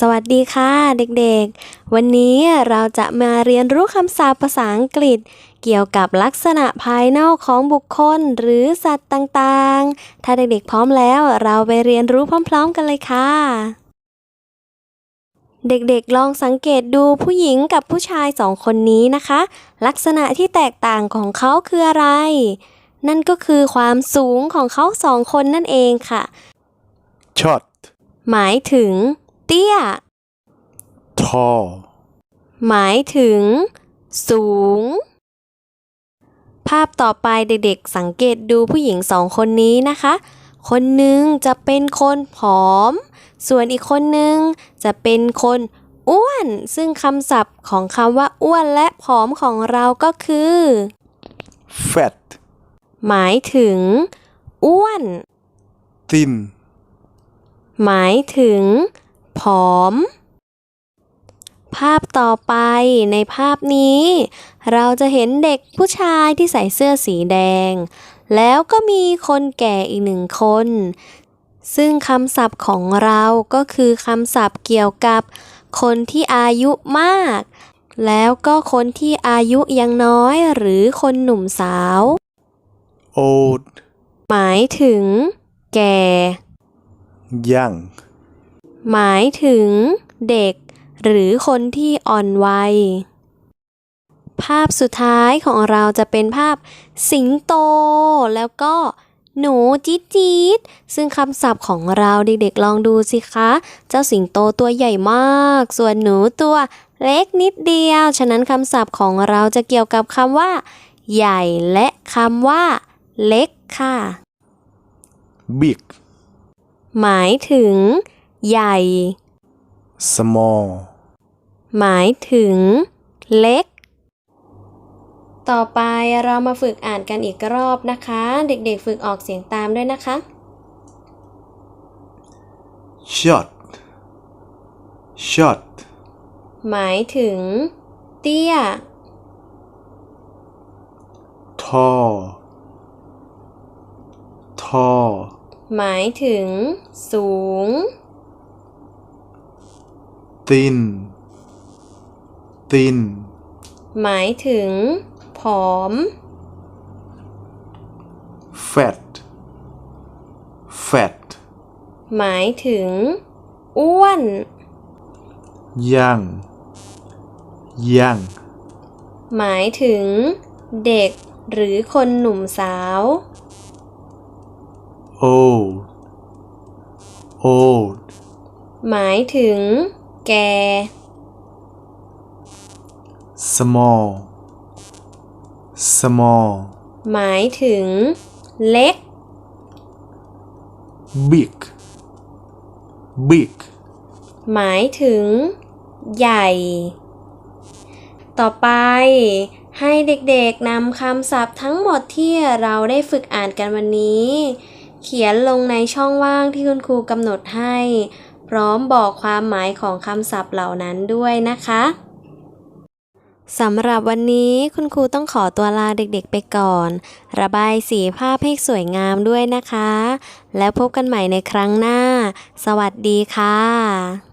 สวัสดีค่ะเด็กๆ วันนี้เราจะมาเรียนรู้คำศัพท์ภาษาอังกฤษ เกี่ยวกับลักษณะภายนอกของบุคคลหรือสัตว์ต่างๆ ถ้าเด็กๆพร้อมแล้วเราไปเรียนรู้พร้อม ๆ กันเลยค่ะ เด็กๆลองสังเกตดูผู้หญิงกับผู้ชายสองคนนี้นะคะ ลักษณะที่แตกต่างของเขาคืออะไร นั่นก็คือความสูงของเขาสองคนนั่นเองค่ะ short หมายถึง เตี้ย tall หมายถึง สูง ภาพต่อไปเด็กๆ สังเกตดูผู้หญิงสองคนนี้นะคะ คนหนึ่งจะเป็นคนผอม ส่วนอีกคนหนึ่งจะเป็นคนอ้วน ซึ่งคำศัพท์ของคำว่าอ้วนและผอมของเราก็คือ fat หมายถึง อ้วน thin หมายถึง ผอม ภาพต่อไปในภาพนี้ เราจะเห็นเด็กผู้ชายที่ใส่เสื้อสีแดง แล้วก็มีคนแก่อีกหนึ่งคน ซึ่งคำศัพท์ของเราก็คือคำศัพท์เกี่ยวกับคนที่อายุมาก แล้วก็คนที่อายุยังน้อยหรือคนหนุ่มสาว old หมายถึง แก่ young หมายถึงเด็ก หรือคนที่อ่อนวัย ภาพสุดท้ายของเราจะเป็นภาพสิงโต แล้วก็หนูจี๊ดจี๊ดซึ่งคำศัพท์ของเราเด็กๆลองดูสิคะ เจ้าสิงโตตัวใหญ่มาก ส่วนหนูตัวเล็กนิดเดียว ฉะนั้นคำศัพท์ของเราจะเกี่ยวกับคำว่า ใหญ่และคำว่า เล็กค่ะ big หมายถึง ใหญ่ small หมายถึง เล็ก ต่อไปเรามาฝึกอ่านกันอีกรอบนะคะ เด็กๆฝึกออกเสียงตามด้วยนะคะ short short หมายถึง เตี้ย tall tall หมายถึง สูง thin thin หมายถึง ผอม fat fat หมายถึง อ้วน young young หมายถึง เด็ก หรือคนหนุ่มสาว old old หมายถึง แก่ small small หมายถึง เล็ก big big หมายถึง ใหญ่ ต่อไปให้เด็กๆนำคำศัพท์ทั้งหมดที่เราได้ฝึกอ่านกันวันนี้ เขียนลงในช่องว่างที่คุณครูกำหนดให้พ ร้อมบอกความหมายของคำศัพท์เหล่านั้นด้วยนะคะสำหรับวันนี้คุณครูต้องขอตัวลาเด็กๆไปก่อน ระบายสีภาพให้สวยงามด้วยนะคะ แล้วพบกันใหม่ในครั้งหน้า สวัสดีค่ะ